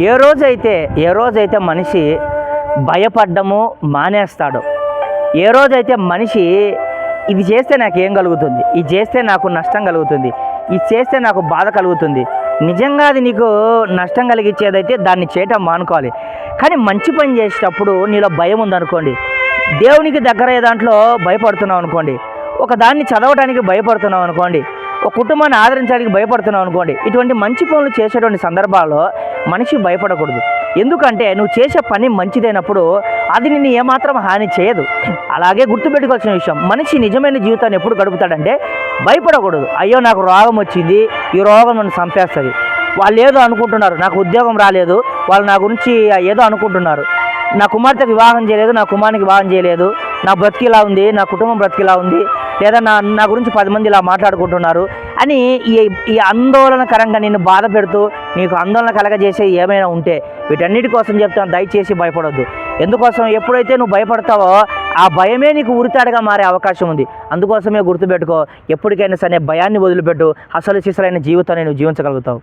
ఏ రోజైతే ఏ రోజైతే మనిషి భయపడ్డము మానేస్తాడో ఏ రోజైతే మనిషి ఇది చేస్తే నాకు ఏం కలుగుతుంది ఇది చేస్తే నాకు నష్టం కలుగుతుంది ఇది చేస్తే నాకు బాధ కలుగుతుంది నిజంగా అది నీకు నష్టం కలిగించేదైతే దాన్ని చేయటం మానుకోవాలి. కానీ మంచి పని చేసేటప్పుడు నీలో భయం ఉందనుకోండి దేవునికి దగ్గర దాంట్లో భయపడుతున్నావు అనుకోండి ఒక దాన్ని చదవడానికి భయపడుతున్నావు అనుకోండి ఒక కుటుంబాన్ని ఆదరించడానికి భయపడుతున్నావు అనుకోండి ఇటువంటి మంచి పనులు చేసేటువంటి సందర్భాల్లో మనిషి భయపడకూడదు. ఎందుకంటే నువ్వు చేసే పని మంచిదైనప్పుడు అది నిన్ను ఏమాత్రం హాని చేయదు. అలాగే గుర్తుపెట్టుకోవాల్సిన విషయం మనిషి నిజమైన జీవితాన్ని ఎప్పుడు గడుపుతాడంటే భయపడకూడదు. అయ్యో నాకు రోగం వచ్చింది ఈ రోగం నన్ను చంపేస్తుంది. వాళ్ళు ఏదో అనుకుంటున్నారు నాకు ఉద్యోగం రాలేదు వాళ్ళు నా గురించి ఏదో అనుకుంటున్నారు. నా కుమార్తె వివాహం చేయలేదు నా కుమారునికి వివాహం చేయలేదు. నా బ్రతికిలా ఉంది నా కుటుంబం బ్రతికిలా ఉంది లేదా నా నా గురించి పది మంది ఇలా మాట్లాడుకుంటున్నారు అని ఈ ఈ ఆందోళనకరంగా నిన్ను బాధ పెడుతూ నీకు ఆందోళన కలగజేసే ఏమైనా ఉంటే వీటన్నిటి కోసం చెప్తాను. దయచేసి భయపడొద్దు. ఎందుకోసం ఎప్పుడైతే నువ్వు భయపడతావో ఆ భయమే నీకు ఉరితాడుగా మారే అవకాశం ఉంది. అందుకోసమే గుర్తుపెట్టుకో ఎప్పటికైనా సరే భయాన్ని వదిలిపెట్టు. అసలు సిసలైన జీవితాన్ని నువ్వు జీవించగలుగుతావు.